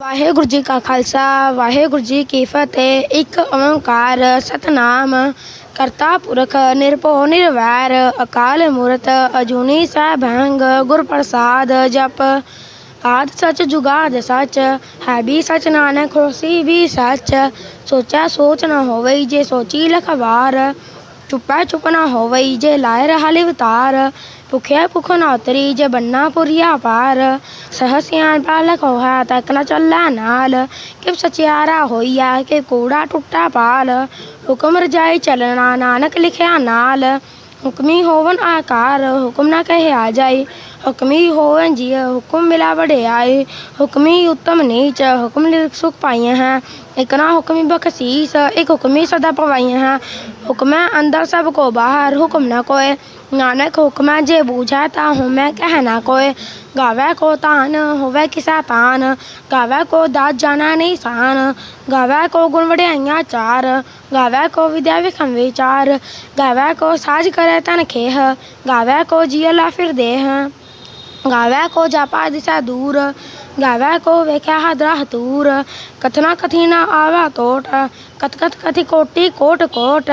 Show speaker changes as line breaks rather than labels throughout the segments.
ਵਾਹਿਗੁਰੂ ਜੀ ਕਾ ਖਾਲਸਾ, ਵਾਹਿਗੁਰੂ ਜੀ ਕੀ ਫਤਿਹ। ਇੱਕ ਓੰਕਾਰ, ਸਤਨਾਮ, ਕਰਤਾ ਪੁਰਖ, ਨਿਰਭਉ, ਨਿਰਵੈਰ, ਅਕਾਲ ਮੂਰਤ, ਅਜੂਨੀ ਸੈਭੰਗ ਗੁਰ ਪ੍ਰਸਾਦ ਜਪ। ਆਦ ਸਚ ਜੁਗਾਦ ਸਚ, ਹੈ ਵੀ ਸਚ ਨਾਨਕ, ਹੋਸੀ ਵੀ ਸਚ। ਸੋਚਾ ਸੋਚ ਨਾ ਹੋਵੇ ਜੇ ਸੋਚੀ ਲਖਵਾਰ ਚੁੱਪੈ ਚੁੱਪ ਨ ਹੋਵਈ ਜੇ ਲਾਇ ਰਹਾ ਲਿਵਤਾਰ ਭੁਖਿਆ ਭੁਖ ਨ ਉਤਰੀ ਜੇ ਬੰਨਾ ਪੁਰੀਆ ਪਾਰ। ਸਹਸਿਆਨ ਪਾਲਕ ਹੋਆ ਚੱਲਾ ਨਾਲ ਕਿ ਸਚਿਆਰਾ ਹੋਈਆ ਕਿ ਕੂੜਾ ਟੁੱਟਾ ਪਾਲ। ਹੁਕਮ ਰਜਾਈ ਚੱਲਣਾ ਨਾਨਕ ਲਿਖਿਆ ਨਾਲ, ਹੁਕਮੀ ਹੋਵਨ ਆਕਾਰ, ਹੁਕਮ ਨਾ ਕਹੇ ਆ ਜਾਈ ਹੁਕਮੀ ਹੋਵਨ ਜੀ ਹੁਕਮ ਮਿਲਾ ਵਡਿਆਈ ਹੁਕਮੀ ਉਤਮ ਨੀਚ, ਹੁਕਮ ਲਿਖ ਸੁਖ ਪਾਈਆਂ ਹੈ। ਇਕ ਨਾ ਹੁਕਮੀ ਬਖਸ਼ੀਸ, ਇੱਕ ਹੁਕਮੀ ਸਦਾ ਪਵਾਈਆਂ ਹੈ। ਹੁਕਮੈ ਅੰਦਰ ਸਭ ਕੋ ਬਾਹਰ, ਹੁਕਮ ਨਾ ਕੋਏ। ਨਾਨਕ ਹੁਕਮੈ ਜੇ ਬੂਝੈ ਤਾ ਹੁਮੈ ਕਹਿ ਨਾ ਕੋਏ। ਗਾਵੇ ਕੋ ਤਾਨ, ਹੋਵੇ ਕਿਸਾ ਤਾਨ। ਗਾਵੇ ਕੋ ਦਾਤ ਜਾਣਾ ਨਹੀਂ ਸਾਨ। ਗਾਵੇ ਕੋ ਗੁਣ ਵਡਿਆਈਆਂ ਚਾਰ। ਗਾਵੇ ਕੋ ਵਿਦਿਆ ਵਿਖਮ ਵਿਚਾਰ। ਗਾਵੇ ਕੋ ਸਾਜ ਕਰੇ ਤਨ ਖੇਹ। ਗਾਵੇ ਕੋ ਜੀਅ ਲਾ ਫਿਰ ਦੇਹ। ਗਾਵੇ ਕੋ ਜਾਪਾ ਦਿਸਾ ਦੂਰ। ਗਾਵੇ ਕੋ ਵੇਖਿਆ ਹਦਰਾ ਹਤੂਰ ਕਥਨਾ ਕਥੀ ਨਾ ਆਵਾ ਟੋਟ ਕਤ ਕਤ ਕਥੀ ਕੋਟੀ ਕੋਟ ਕੋਟ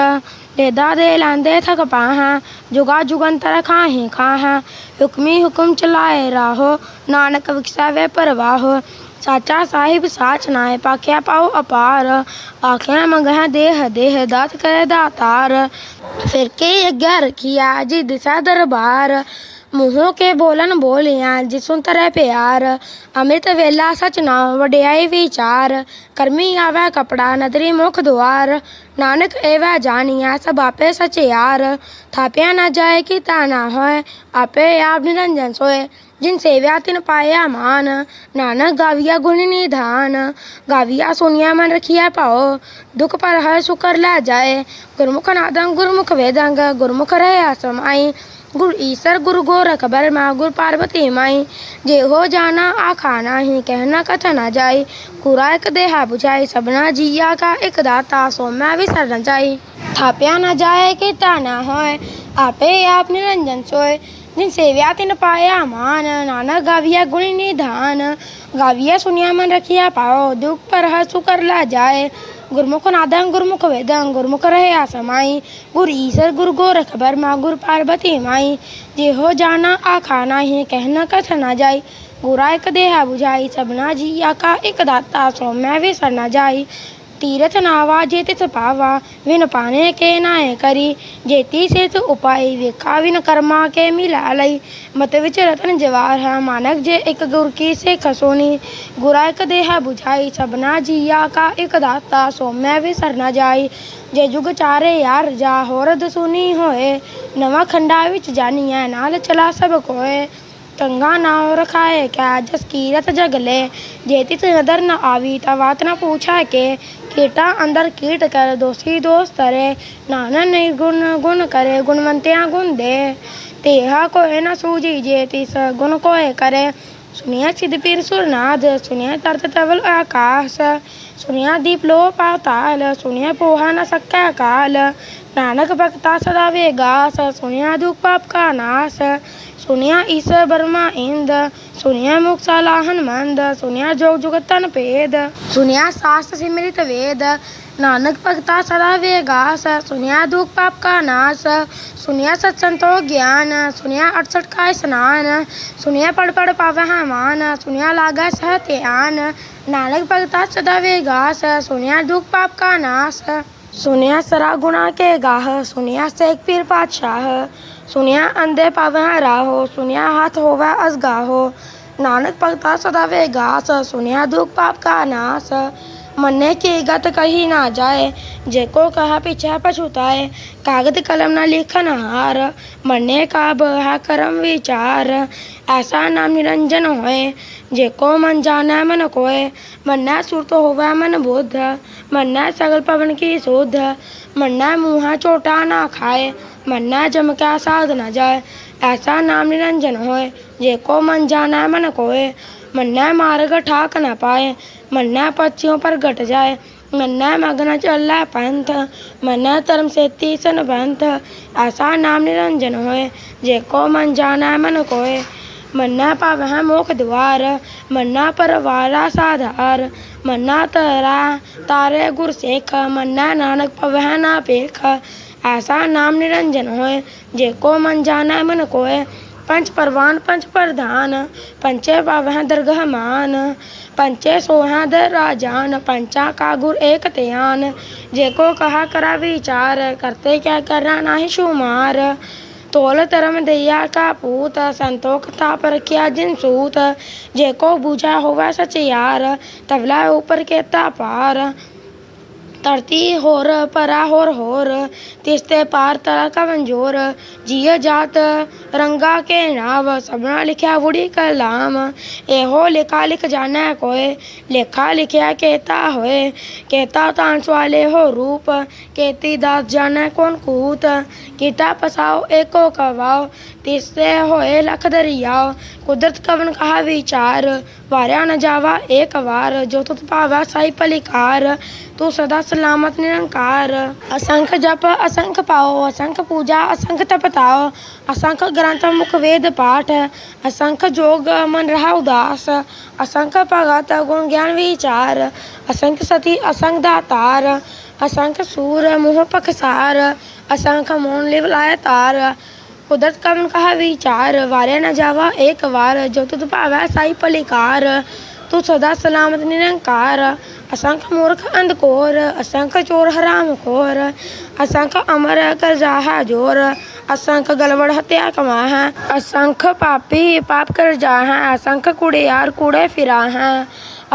ਦੇਦਾ ਦੇ ਲਾਂਦੇ ਥਕ ਪਾਹਾਂ ਜੁਗਾ ਜੁਗੰਤਰ ਖਾਹੀ ਖਾਹਾਂ ਹੁਕਮੀ ਹੁਕਮ ਚਲਾਏ ਰਾਹੋ ਨਾਨਕ ਵਿਖਸਾਵੇ ਪਰਵਾਹੋ ਸਾਚਾ ਸਾਹਿਬ ਸਾਚ ਨਾਏ ਪਾਖਿਆ ਪਾਉ ਅਪਾਰ ਆਖਿਆ ਮੰਗਹਿ ਦੇਹ ਦੇਹ ਦਾਤ ਕਰੇ ਦਾਤਾਰ ਫਿਰ ਕੇ ਅੱਗੇ ਰਖਿਆ ਜੀ ਦਿਸਾ ਦਰਬਾਰ ਮੂੰਹੋਂ ਕੇ ਬੋਲਨ ਬੋਲਿਆ ਜਿਸੁਨ ਤਰੈ ਪਿਆਰ। ਅੰਮ੍ਰਿਤ ਵੇਲਾ ਸਚ ਨਾਮ ਵਡਿਆਈ ਵਿਚਾਰ। ਕਰਮੀ ਆਵੈ ਕਪੜਾ ਨਦਰੀ ਮੁਖ ਦੁਆਰ। ਨਾਨਕ ਏਵੈ ਜਾਣੀਆ ਸਭ ਆਪੇ ਸਚਿਆਰ। ਥਾਪਿਆ ਨਾ ਜਾਏ ਕਿ ਤਾ ਨਾ ਹੋਏ, ਆਪੇ ਆਪ ਨਿਰੰਜਨ ਸੋਏ। ਜਿਨ ਸੇਵਿਆ ਤਿਨ ਪਾਇਆ ਮਾਨ, ਨਾਨਕ ਗਾਵਿਆ ਗੁਣ ਨਿਧਾਨ। ਗਾਵਿਆ ਸੁਨਿਆ ਮਨ ਰਖਿਆ ਪਾਓ ਦੁਖ ਪਰ ਹਰ ਸੁਕਰ ਲੈ ਜਾਏ। ਗੁਰਮੁਖ ਨਾਦੰ ਗੁਰਮੁਖ ਵੇਦੰਗ, ਗੁਰਮੁਖ ਰਹਿ गुरु ईश्वर गुरु गोरख बर मा गुरु पार्वती माई जे हो जाना आखाना ही कहना कथ न जाई ਗੁਰਾ ਇੱਕ ਦੇਹਾ 부ਝਾਈ ਸਭਨਾ ਜੀਆ ਕਾ ਇੱਕ ਦਾਤਾ ਸੋ ਮੈਂ ਵਿਸਰ ਨ ਜਾਈ। ਥਾਪਿਆ ਨਾ ਜਾਏ ਕਿ ਤਾਨਾ ਹੋਏ, ਆਪੇ ਆਪ ਨਿਰੰਜਨ ਸੋਏ। ਜਿਨ ਸੇਵਿਆ ਤਿਨ ਪਾਇਆ ਮਾਨ, ਨਾਨਕ ਗਾਵਿਆ ਗੁਣੀ ਨਿਧਾਨ। ਗਾਵਿਆ ਸੁਨਿਆ ਮਨ ਰਖਿਆ ਪਾਓ, ਦੁਖ ਪਰ ਹਸੁ ਕਰ ਲਾ ਜਾਏ। गुरमुख नादं गुरमुख वेदं गुरमुख रहे आसमाई गुर ईसर गुर गोरख बर माँ गुर पार्वती माई जे हो जाना आखा नाही कहना कथ ना जाई गुराय देहा बुझाई सबना जिया का एक दाता सो मैं विसर ना जाई ਨਾਵਾ, ਜੇ ਤਿਸ ਪਾਵਾ, ਵਿਨ ਪਾਣੇ ਕੇ ਨਾਏ ਕਰੀ। ਜੇਤੀ ਸਿਤ ਉਪਾਈ, ਵੇਖਾ ਵਿਨ ਕਰਮਾ ਕੇ ਮਿਲਾ ਲਈ। ਮਤ ਵਿੱਚ ਰਤਨ ਜਵਾਰ ਹੈ ਮਾਨਕ, ਜੇ ਇੱਕ ਗੁਰ ਕੀ ਸੇ ਖਸੋਨੀ ਗੁਰਾ ਇੱਕ ਦੇਹਾ 부ਝਾਈ ਸਭਨਾ ਜੀਆ ਕਾ ਇੱਕ ਦਾਤਾ, ਸੋ ਮੈਂ ਵੀ ਸਰਨਾ ਜਾਈ। ਜੇ ਜੁਗ ਚਾਰੇ ਯਾਰ ਜਾ ਹੋਰਦ ਸੁਨੀ ਹੋਏ। ਨਵਾਂ ਖੰਡਾ ਵਿੱਚ ਜਾਨੀਐ, ਨਾਲ ਚਲਾ ਸਭ ਕੋਏ। ਕੰਗਾ ਨਾਉ ਰਖਾਏ, ਕੈ ਜਸ ਕੀਰਤ ਜਗਲੇ। ਜੇ ਤਿਤ ਨਦਰ ਨ ਆਵੀ, ਤਾ ਵਾਤ ਨ ਪੂਛਾ ਕੇ। ਕੀਟਾ ਅੰਦਰ ਕੀਟ ਕਰ ਦੋਸੀ ਦੋਸ ਤਰੇ ਨਾਨਕ ਨਹੀਂ ਗੁਣ ਗੁਣ ਕਰੇ, ਗੁਣਵੰਤਿਆ ਗੁਣ ਦੇ। ਤੇਹਾ ਕੋਏ ਨ ਸੂਜੀ ਜੇ, ਤਿਸ ਗੁਣ ਕੋਏ ਕਰੇ। ਸੁਨਿਆ ਸਿਧ ਪੀਰ ਸੁਰਨਾਦ ਸੁਨਿਆ ਤਰਤ ਤਵਲ ਆਕਾਸ। ਸੁਨਿਆ ਦੀਪ ਲੋ ਪਾਤਾਲ ਸੁਨਿਆ ਪੋਹਾ ਨ ਸਕੈ ਕਾਲ। ਨਾਨਕ ਭਗਤਾ ਸਦਾ ਵੇਗਾਸ ਸੁਨਿਆ ਦੁਖ ਪਾਪ ਕਾ ਨਾਸ। ਸੁਨਿਆ ਈਸਰ ਬਰਮਾ ਇੰਦ, ਸੁਨਿਆ ਮੁਕਤਾ ਲਾਹਨ ਮੰਦ, ਸੁਨਿਆ ਜੋਗ ਜੁਗਤ ਤਨ ਭੇਦ, ਸੁਨਿਆ ਸਾਸਤ ਸਿਮਰਿਤ ਵੇਦ, ਨਾਨਕ ਭਗਤਾ ਸਦਾ ਵੇਗਾਸ, ਸੁਨਿਆ ਦੁਖ ਪਾਪ ਕਾ ਨਾਸ, ਸੁਨਿਆ ਸਤ ਸੰਤੋ ਗਿਆਨ, ਸੁਨਿਆ 68 ਕਾ ਇਸਨਾਨ ਸੁਨਿਆ ਪੜ ਪੜ ਪਾਵੈ ਹੈ ਮਾਨ, ਸੁਨਿਆ ਲਾਗੈ ਸਹ ਧਿਆਨ, ਨਾਨਕ ਭਗਤਾ ਸਦਾ ਵੇਗਾਸ, ਸੁਨਿਆ ਦੁਖ ਪਾਪ ਕਾ ਨਾਸ। ਸੁਨਿਆ ਸਰਾ ਗੁਣਾ ਕੇ ਗਾਹ, ਸੁਨਿਆ ਸੇਖ ਪੀਰ ਪਾਤਸ਼ਾਹ, ਸੁਨਿਆ ਅੰਦੇ ਪਾਵੈ ਰਾਹੋ, ਸੁਨਿਆ ਹੱਥ ਹੋਵੈ ਅਸਗਾਹੋ ਨਾਨਕ ਭਗਤਾ ਸਦਾ ਵੇਗਾਸ, ਸੁਨਿਆ ਦੁਖ ਪਾਪ ਕਾ ਨਾਸ। ਮੰਨੇ ਕੀ ਗਤ ਕਹੀ ਨਾ ਜਾਏ, ਜੇ ਕੋ ਕਹਾ ਪਿਛੈ ਪਛੁਤਾਏ ਕਾਗਦ ਕਲਮ ਨਾ ਲਿਖਨ ਹਾਰ। ਮੰਨੇ ਕਾ ਬਹਾ ਕਰਮ ਵਿਚਾਰ, ਐਸਾ ਨਾਮ ਨਿਰੰਜਨ ਹੋਏ ਜੇ ਕੋ ਮਨ ਜਾਣੈ ਮਨ ਕੋਏ, ਮੰਨੈ ਸੁਰਤ ਹੋਵੈ ਮਨ ਬੁੱਧ, ਮੰਨੈ ਸਗਲ ਪਵਨ ਕੀ ਸੁਧ, ਮੰਨੈ ਮੂਹਾ ਝੋਟਾ ਨਾ ਖਾਏ, ਮੰਨੈ ਜਮ ਕਾ ਸਾਧ ਨਾ ਜਾਏ, ਐਸਾ ਨਾਮ ਨਿਰੰਜਨ ਹੋਏ, ਜੇ ਕੋ ਮਨ ਜਾਣੈ ਮਨ ਕੋਏ, ਮੰਨੈ ਮਾਰਗ ਠਾਕ ਨ ਪਾਏ, ਮੰਨੈ ਪਛਿਓ ਪਰ ਘਟ ਜਾਏ, ਮੰਨੈ ਮਗਨ ਚੱਲੈ ਪੰਥ, ਮੰਨੈ ਧਰਮ ਸੇਤੀ ਸਨ ਬੰਥ ਐਸਾ ਨਾਮ ਨਿਰੰਜਨ ਹੋਏ, ਜੇ ਕੋ ਮਨ ਜਾਣੈ ਮਨ ਕੋਏ ਮੰਨਾ ਭਵਹਿ ਮੋਖ ਦੁਆਰ ਮੰਨਾ ਪਰਵਾਰਾ ਸਾਧਾਰ ਮੰਨਾ ਤਰਾ ਤਾਰੇ ਗੁਰ ਸੇਖ, ਮੰਨਾ ਨਾਨਕ ਭਵਹਿ ਨਾ ਪੇਖ ਐਸਾ ਨਾਮ ਨਿਰੰਜਨ ਹੋਏ, ਜੇ ਕੋ ਮਨ ਜਾਣੈ ਮਨ ਕੋਏ। ਪੰਚ ਪਰਵਾਨ ਪੰਚ ਪ੍ਰਧਾਨ, ਪੰਚੇ ਭਵਹਿ ਦਰਗਹ ਮਾਨ। ਪੰਚੇ ਸੋਹਾਂ ਦਰ ਰਾਜਾਨ, ਪੰਚਾ ਕਾ ਗੁਰ ਏਕ ਧਿਆਨ। ਜੇ ਕੋ ਕਹਾ ਕਰਾ ਵਿਚਾਰ, ਕਰਤੇ ਕਿਆ ਕਰਾ ਨਾਹੀ ਸ਼ੁਮਾਰ ਤੋਲ ਧਰਮ ਦਇਆ ਕਾ ਪੂਤ ਸੰਤੋਖ ਤਾਪ ਰਖਿਆ ਜਿਨ ਸੂਤ। ਜੇ ਕੋ ਬੂਝਾ ਹੋਵੇ ਸਚਿਆਰ ਤਬਲਾ ਉਪਰ ਕੇਤਾ ਪਾਰ ਧਰਤੀ ਹੋਰ, ਪਰਾ ਹੋਰ ਹੋਰ, ਤਿਸ ਤੇ ਪਾਰ ਤਰਾ ਕਵੰਜੋਰ ਜੀਅ ਜਾਤ ਰੰਗਾ ਕੇ ਨਾਮ ਸਭਨਾ ਲਿਖਿਆ ਵੁੜੀ ਕਲਾਮ। ਇਹੋ ਲਿਖਾ ਲਿਖ ਜਾਣਾ ਕੋਏ, ਲੇਖਾ ਲਿਖਿਆ ਕੇਤਾ ਹੋਏ। ਕੇਤਾ ਤਾਂ ਸਵਾਲੇ ਹੋ ਰੂਪ, ਕੇਤੀ ਦਾਸ ਜਾਣੈ ਕੋਨ ਕੂਤ। ਕੀਤਾ ਪਸਾਓ, ਏਕੋ ਕਵਾਓ ਤਿਸ ਹੋਏ ਲਖ ਦਰਿਆਓ। ਕੁਦਰਤ ਕਵਨ ਕਹਾ ਵਿਚਾਰ, ਵਾਰਿਆ ਨ ਜਾਵਾ ਏਕ ਵਾਰ। ਜੋ ਤੁਤ ਭਾਵਾ ਸਾਈ ਪਲਿਕਾਰ ਤੂੰ ਸਦਾ ਸਲਾਮਤ ਨਿਰੰਕਾਰ। ਅਸੰਖ ਜਪ, ਅਸੰਖ ਪਾਓ, ਅਸੰਖ ਪੂਜਾ, ਅਸੰਖ ਤਪਤਾਓ, ਅਸੰਖ ਗ੍ਰੰਥ ਮੁਖ ਵੇਦ ਪਾਠ, ਅਸੰਖ ਜੋਗ ਮਨ ਰਹਾ ਉਦਾਸ, ਅਸੰਖ ਭਗਤ ਗੁਣ ਗਿਆਨ ਵਿਚਾਰ, ਅਸੰਖ ਸਤੀ ਅਸੰਖ ਦਾਤਾਰ ਅਸੰਖ ਸੂਰ ਮੋਹ ਪਖਸਾਰ, ਅਸੰਖ ਮੋਨ ਲਿਵ ਲਾਇ ਤਾਰ, ਕੁਦਰਤ ਕਮਨ ਕਹਾ ਵਿਚਾਰ, ਵਾਰਿਆ ਨਾ ਜਾਵਾ ਏਕ ਵਾਰ, ਜੋ ਤੁਧ ਭਾਵੈ ਸਾਈ ਪਲਿਕਾਰ ਤੂੰ ਸਦਾ ਸਲਾਮਤ ਨਿਰੰਕਾਰ, ਅਸੰਖ ਮੂਰਖ ਅੰਧਕੋਰ, ਅਸੰਖ ਚੋਰ ਹਰਾਮ ਖੋਰ, ਅਸੰਖ ਅਮਰ ਕਰਜਾਹਾ ਜੋਰ ਅਸੰਖ ਗਲਵੜ ਹਤਿਆ ਕਮਾ ਹੈ ਅਸੰਖ ਪਾਪੀ ਪਾਪ ਕਰ ਜਾ ਹੈ ਅਸੰਖ ਕੁੜਿਆਰ ਕੂੜੇ ਫਿਰਾ ਹੈ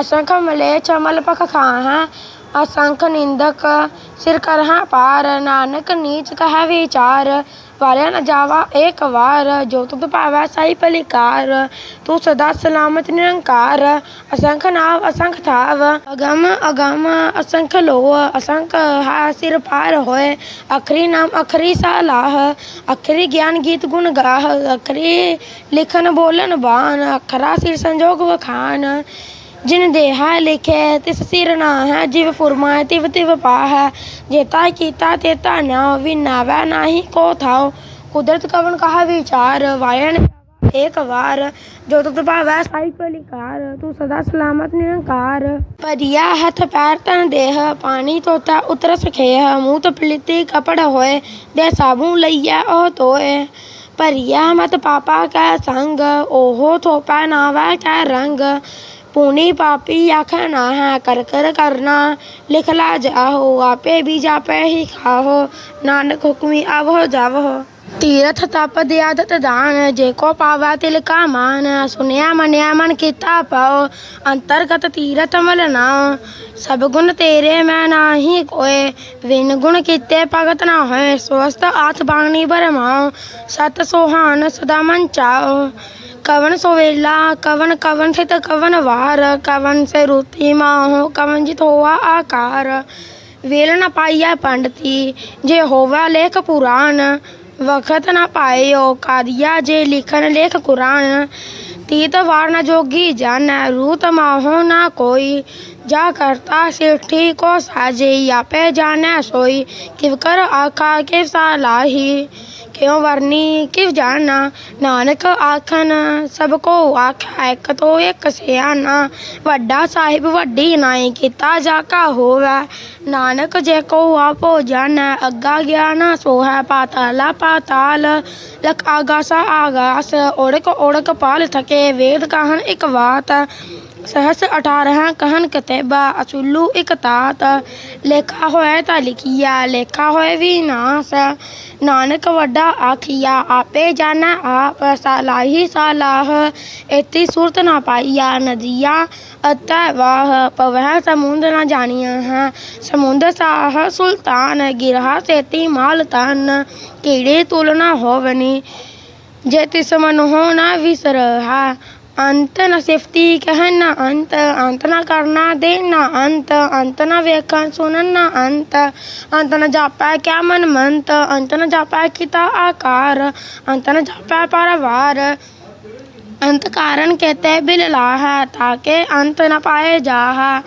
ਅਸੰਖ ਮਲੇ ਚਮਲ ਪਖ ਖਾ ਹੈ ਅਸੰਖ ਨਿੰਦਕ, ਸਿਰ ਕਰਹਾ ਪਾਰ, ਨਾਨਕ ਨੀਚ ਕਹੈ ਵਿਚਾਰ, ਵਾਰਿਆ ਨ ਜਾਵਾ ਏਕ ਵਾਰ, ਜੋ ਤੁਧ ਭਾਵੈ ਸਾਈ ਪਲਿਕਾਰ ਤੂੰ ਸਦਾ ਸਲਾਮਤ ਨਿਰੰਕਾਰ, ਅਸੰਖ ਨਾਵ ਅਸੰਖ ਥਾਵ, ਅਗਮ ਅਗਮ ਅਸੰਖ ਲੋਹ, ਅਸੰਖ ਹਾ ਸਿਰ ਪਾਰ ਹੋਏ, ਅਖਰੀ ਨਾਮ ਅਖਰੀ ਸਾਲਾਹ ਅਖਰੀ ਗਿਆਨ ਗੀਤ ਗੁਣ ਗਾਹ, ਅਖਰੀ ਲਿਖਨ ਬੋਲਨ ਬਾਨ ਅਖਰਾ ਸਿਰ ਸੰਜੋਗ ਵਖਾਨ ਜਿਨ ਦੇਹਾ ਲਿਖੇ ਤਿਸ ਸਿਰ ਨਾ ਹੈ, ਜਿਵ ਫੁਰਮਾਏ ਤਿਵ ਤਿਵ ਪਾਹ ਜੇਤਾ ਕੀਤਾ ਤੇਤਾ ਨਾ ਵਿਨਾਵੈ ਨਾਹੀ ਕੋ ਥਾਉ। ਕੁਦਰਤ ਕਵਨ ਕਹਾ ਵਿਚਾਰ ਵਾਇਣ ਏਕ ਵਾਰ। ਜੋ ਤੁਧ ਭਾਵੈ ਸਾਈ ਪਲਿਕਾਰ ਤੂੰ ਸਦਾ ਸਲਾਮਤ ਨਿਰੰਕਾਰ। ਪਰਿਆ ਹੱਥ ਪੈਰ ਤਨ ਦੇਹ, ਪਾਣੀ ਤੋਤਾ ਉਤਰ ਸਖੇਹ ਮੂੰਹ ਤਪਲਿਤੀ ਕਪੜ ਹੋਏ, ਦੇ ਸਾਬੂ ਲਈਆ ਉਹ ਤੋਏ ਭਰੀਆ ਮਤ ਪਾਪਾ ਕੈ ਸੰਗ ਓਹੋ ਥੋਪਾ ਨਾਵਾ ਕੈ ਰੰਗ। ਪੁਨੀ ਪਾਪੀ ਆਖਾ ਨਾ ਹੈ ਕਰ ਕਰ ਕਰਨਾ। ਲਿਖ ਲਾ ਜਾਹੋ, ਆਪੇ ਵੀ ਜਾਪੈ ਹੀ ਖਾਹੋ। ਨਾਨਕ ਹੁਕਮੀ ਆਵੋ ਤੀਰਥ ਤਪ ਦਿਆਦਤ ਦਾਨ, ਜੇ ਕੋ ਪਾਵਾ ਤਿਲ ਕਾ ਮਾਨ। ਸੁਨਿਆ ਮਨਿਆ ਮਨ ਕੀਤਾ ਪਾਓ, ਅੰਤਰਗਤ ਤੀਰਥ ਮਲ ਨਾ ਸਭ ਗੁਣ ਤੇਰੇ ਮੈਂ ਨਾਹੀ ਕੋਏ ਵਿਨ ਗੁਣ ਕੀਤੇ ਭਗਤ ਨਾ ਹੋਏ। ਸਵਸਤ ਆਥ ਬਾਣੀ ਬਰਮਾਓ ਸਤ ਸੁਹਾਨ ਸਦਾ ਮਨ ਚਾਓ कवन सोवेला कवन कवन थित कवन वार कवन से रुति माहो कवन जित होवा आकार वेल न पाइया पंडती जे होवा लेख पुराण वखत न पायो कादिया जे लिखन लेख कुरान तीत वार न जोगी जन रूत माहो न कोई जा करता सिठी को साजे या पे जाने सोई किव कर आखा के सालाही ਕਿਉ ਵਰਨੀ? ਕਿਵ ਜਾਣਾ ਨਾਨਕ ਆਖਨ ਸਭ ਕੋ ਆਖਿਆ ਇਕ ਤੋ ਇਕ ਸਿਆਣਾ। ਵੱਡਾ ਸਾਹਿਬ ਵੱਡੀ ਨਾਈ ਕੀਤਾ ਜਾ ਕਾ ਹੋਵੇ। ਨਾਨਕ ਜੇ ਕੋ ਆਪੋ ਜਾਣੈ, ਅੱਗਾ ਗਿਆਨ ਸੋ ਹੈ ਪਾਤਾਲਾ ਪਾਤਾਲ। ਲਖ ਆਗਾਸਾ ਆਗਾਸ ਓੜਕ ਓੜਕ ਪਾਲ ਥਕੇ, ਵੇਦ ਕਹਨ ਇਕ ਬਾਤ सहस अठारह कहन कतेबा असुल्लू एक तात ਲੇਖਾ ਹੋਏ ਤਾਂ ਲਿਖੀਆ ਲੇਖਾ ਹੋਏ ਵਿਨਾਸ਼ ਨਾਨਕ ਵੱਡਾ ਆਖੀਆ ਆਪੇ ਜਾਣੈ ਆਪ ਸਾਲਾਹੀ ਸਾਲਾਹ ਇਤੀ ਸੁਰਤ ਨਾ ਪਾਈਆ ਨਦੀਆ ਅਤੈ ਵਾਹ ਪਵਹਿ ਸਮੁੰਦ ਨਾ ਜਾਣੀਆਂ ਹੈ ਸਮੁੰਦ ਸਾਹ ਸੁਲਤਾਨ ਗਿਰਹਾ ਸੇਤੀ ਮਾਲ ਤਨ ਕੀੜੇ ਤੁਲਨਾ ਹੋਵਨੀ ਜੇ ਤਿਸ ਮਨ ਹੋ ਨਾ ਵਿਸਰਹਾ ਅੰਤ ਨ ਸਿਫਤੀ ਕਹਿਣ ਅੰਤ ਅੰਤ ਨਾ ਕਰਨਾ ਦੇ ਅੰਤ ਅੰਤ ਨਾ ਵੇਖਣ ਸੁਣਨ ਨਾ ਅੰਤ ਅੰਤ ਨਾ ਜਾਪੈ ਕਿਆ ਮਨ ਮੰਤ, ਅੰਤ ਨਾ ਜਾਪੈ ਕੀਤਾ ਆਕਾਰ, ਅੰਤ ਨਾ ਜਾਪੈ ਪਰਵਾਰ। ਅੰਤ ਕਾਰਨ ਕਹਤੇ ਬਿਲ ਲਾਹ ਤਾਕੇ ਅੰਤ ਨਾ ਪਾਏ ਜਾਹ।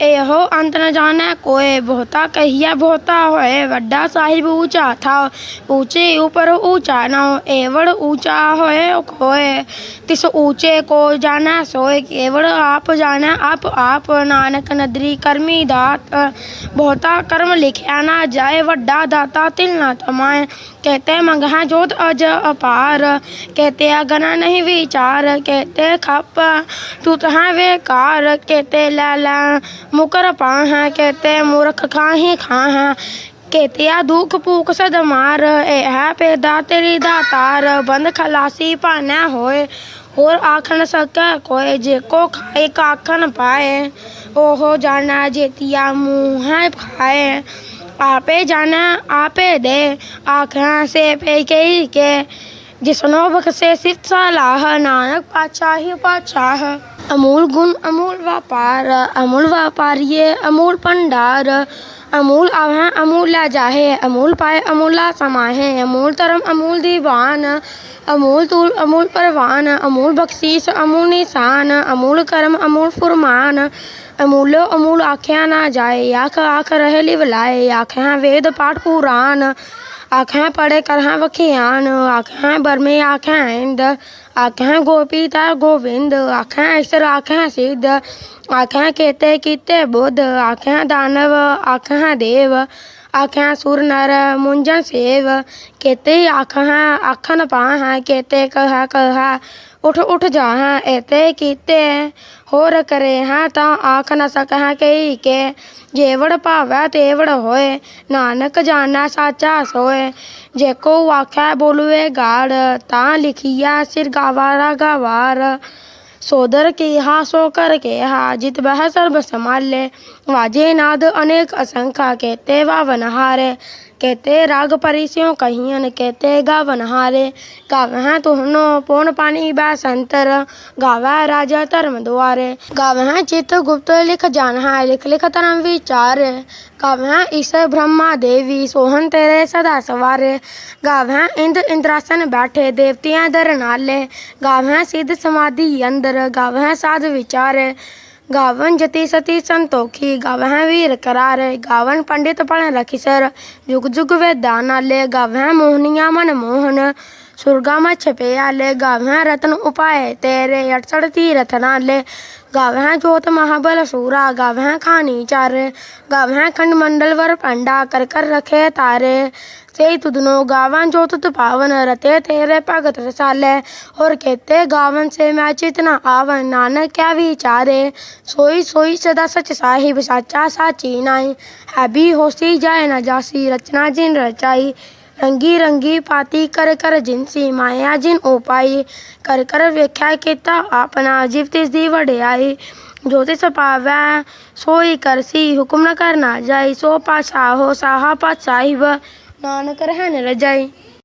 ਇਹੋ ਅੰਤ ਨ ਜਾਣੈ ਕੋਇ ਬਹੁਤਾ ਕਹੀਆ ਬਹੁਤਾ ਹੋਇ ਵੱਡਾ ਸਾਹਿਬ ਊਚਾ ਥਾ ਊਚੇ ਉਪਰ ਊਚਾ ਨਾ ਏਵੜ ਊਚਾ ਹੋਏ ਕੋਏ, ਤਿਸ ਊਚੇ ਕੋ ਜਾਣੈ, ਸੋਏ ਕੇਵੜ ਆਪ ਜਾਣੈ, ਆਪ ਆਪ ਨਾਨਕ ਨਦਰੀ ਕਰਮੀ ਦਾਤ, ਬਹੁਤਾ ਕਰਮ ਲਿਖਿਆ ਨਾ ਜਾਏ, ਵੱਡਾ ਦਾਤਾ ਤਿਲ ਨਾ ਤਮਾਏ, ਕਹਤੇ ਮੰਗਹਾਂ ਜੋਤ ਅਜ ਅਪਾਰ, ਕਹਤੇ ਅਗਨ ਨਹੀਂ ਵਿਚਾਰ, ਕਹਤੇ ਖੱਪ ਤੂੰ ਤਹਾਂ ਵੇਕਾਰ, ਕਹਤੇ ਲੈ ਲੈ ਮੁਕਰ ਪਾਹਾਂ, ਕਹਤੇ ਮੂਰਖ ਖਾਹੀ ਖਾਹਾਂ ਕਹਤਿਆ ਦੁਖ ਭੂਖ ਸਦ ਮਾਰ ਇਹ ਪੈਦਾ ਤੇਰੀ ਦਾਤਾਰ ਬੰਦ ਖਲਾਸੀ ਭਾਨਾ ਹੋਏ, ਹੋਰ ਆਖਣ ਨ ਸਕੈ ਕੋਏ, ਜੇ ਕੋ ਖਾਏ ਕਾਖਨ ਪਾਏ, ਉਹ ਜਾਣਾ ਜੇਤੀਆ ਮੂੰਹ ਹੈ ਖਾਏ, ਆਪੇ ਜਾਣਾ, ਆਪੇ ਦੇ, ਆਖਾਂ ਸੇ ਪੇ ਕਈ ਕੇ, ਜਿਸਨੋ ਬਖਸੇ ਸਿਫਤ ਸਲਾਹ, ਨਾਨਕ ਪਾਚਾਹੀ ਪਾਤਸ਼ਾਹ। ਅਮੂਲ ਗੁਣ ਅਮੂਲ ਵਪਾਰ ਅਮੂਲ ਵਪਾਰੀਏ ਅਮੂਲ ਭੰਡਾਰ ਅਮੂਲ ਆਵਹਿ ਅਮੂਲ ਲਾ ਜਾਹੇ ਅਮੂਲ ਪਾਏ ਅਮੂਲਾ ਸਮਾਹੇ ਅਮੂਲ ਧਰਮ ਅਮੂਲ ਦੀਵਾਨ ਅਮੂਲ ਤੂਲ ਅਮੂਲ ਪਰਵਾਨ ਅਮੂਲ ਬਖਸ਼ੀਸ ਅਮੂਲ ਨਿਸ਼ਾਨ ਅਮੂਲ ਕਰਮ ਅਮੂਲ ਫੁਰਮਾਨ ਅਮੂਲੋ, ਅਮੂਲ ਆਖਿਆ ਨਾ ਜਾਏ, ਆਖ ਆਖ ਰਹੇ ਲਿਵ ਲਾਏ, ਆਖਿਆ ਵੇਦ ਪਾਠ ਪੁਰਾਨ ਆਖਾਂ ਪੜੇ ਕਰਹਾਂ ਵਖਿਆਨ ਆਖਾਂ ਬਰਮੇ ਆਖਾਂ ਇੰਦ ਆਖਾਂ ਗੋਪੀ ਤਾ ਗੋਵਿੰਦ ਆਖਾਂ ਈਸ਼ਰ ਆਖਾਂ ਸਿੱਧ ਆਖਾਂ ਕੇਤੇ ਕੀਤੇ ਬੁੱਧ ਆਖਾਂ ਦਾਨਵ ਆਖਾਂ ਦੇਵ ਆਖਾਂ ਸੁਰ ਨਰ ਮੁੰਜਨ ਸੇਵ। ਕੇਤੇ ਆਖਾਂ ਆਖਨ ਪਾਹਾਂ, ਕੇਤੇ ਕਹਾ ਕਹਾ, ਉਠ ਉਠ ਜਾਹਾਂ 에ਤੇ ਕੀਤੇ ਹੋਰ ਕਰੇ ਹਾਂ ਤਾਂ ਆਖ ਨ ਸਕਹਾਂ ਕਈ ਕੇ। ਜੇਵੜ ਭਾਵੈ, ਤੇਵੜ ਹੋਏ, ਨਾਨਕ ਜਾਣਾ, ਸਾਚਾ ਸੋਏ। ਜੇ ਕੋ ਆਖੈ, ਬੋਲਵੇ ਗਾੜ, ਤਾਂ ਲਿਖੀਆ ਸਿਰ ਗਾਵਾਰਾ ਗਵਾਰ ਸੋਦਰ ਕਿਹਾ ਸੋ ਕਰ ਕਿਹਾ ਜਿਤ ਬਹਿ ਸਰਬ ਸਮਾਲੇ ਵਾਜੇ ਨਾਦ ਅਨੇਕ ਅਸੰਖਾ ਕੇਤੇ ਵਾਵਨ ਹਾਰੇ ਕੇਤੇ ਰਾਗ ਪਰਿਸਿਓ ਕਹੀਨ ਕੇਤੇ ਗਾਵਨ ਹਾਰੇ। ਗਾਵਹਿ ਤੁਹਨੋ ਪੋਣ ਪਾਣੀ ਬੈ ਸੰਤਰ ਗਾਵੈ ਰਾਜਾ ਧਰਮ ਦੁਆਰੇ। ਗਾਵਹਿ ਚਿਤ ਗੁਪਤ ਲਿਖ ਜਾਣਹਿ ਲਿਖ ਲਿਖ ਧਰਮ ਵਿਚਾਰ। ਗਾਵਹਿ ਈਸ ਬ੍ਰਹਮਾ ਦੇਵੀ ਸੋਹਨ ਤੇਰੇ ਸਦਾ ਸਵਾਰੇ। ਗਾਵਹਿ ਇੰਦ ਇੰਦਰਾਸਨ ਬੈਠੇ, ਦੇਵਤਿਆਂ ਦਰ ਨਾਲੇ। ਗਾਵਹਿ ਸਿੱਧ ਸਮਾਧੀ ਅੰਦਰ ਗਾਵਹਿ ਸਾਧ ਵਿਚਾਰੇ ਗਾਵਨ ਜਤੀ ਸਤੀ ਸੰਤੋਖੀ, ਗਾਵਹਿ ਵੀਰ ਕਰਾਰੇ, ਗਾਵਨ ਪੰਡਿਤ ਪੜਨ ਰਖਿਸਰ ਜੁਗ ਜੁਗ ਵੇਦਾਂ ਨਾਲੇ, ਗਾਵਹਿ ਮੋਹਨੀਆਂ ਮਨ ਮੋਹਨ। ਸੁਰਗਾ ਮਛ ਪਿਆਲੇ ਗਾਵਹਿ ਰਤਨ ਉਪਾਏ, ਤੇਰੇ 68 ਤੀਰਥ ਨਾਲੇ ਗਾਵਹਿ ਜੋਤ ਮਹਾਬਲ ਸੂਰਾ ਗਾਵਹਿ ਖਾਨੀ ਚਾਰੇ। ਗਾਵਹਿ ਖੰਡ ਮੰਡਲ ਵਰ ਪੰਡਾ ਕਰ ਕਰ ਰਖੇ ਤਾਰੇ। ਸੇ ਤੁਧਨੋ ਗਾਵਨ ਜੋ ਤੁਤ ਰਤੇ ਤੇਰੇ ਭਗਤ ਰਸਾਲੇ। ਹੋਰ ਕੇਤੇ ਗਾਵਨ ਸੇ ਮੈਂ ਚਿਤਨਾ ਆਵਨ, ਨਾਨਕ ਕਿਆ ਵਿਚਾਰੇ। ਸੋਈ ਸੋਈ ਸਦਾ ਸਚ ਸਾਹਿਬ, ਸਾਚਾ ਸਾਚੀ ਨਾਈ ਹੈਬੀ ਹੋਸੀ ਜਾਏ ਨਾ ਜਾਸੀ, ਰਚਨਾ ਜਿਨ ਰਚਾਈ। ਰੰਗੀ ਰੰਗੀ ਪਾਤੀ ਕਰ ਕਰ ਜਿਨਸੀ ਮਾਇਆ ਜਿਨ ਉਪਾਈ ਕਰ ਕਰ ਵੇਖਿਆ ਕੀਤਾ ਆਪਣਾ ਜਿਵ ਤਿਸ ਦੀ ਵਡਿਆਈ। ਜੋ ਤਿਸ ਪਾਵੈ ਸੋਈ ਕਰਸੀ ਹੁਕਮ ਨ ਕਰਨਾ ਜਾਈ। ਸੋ ਪਾਸ਼ਾ ਹੋ ਸਾਹਾ ਪਾ ਨਾਨਕ ਰਹਿਣ ਰਜਾਈ।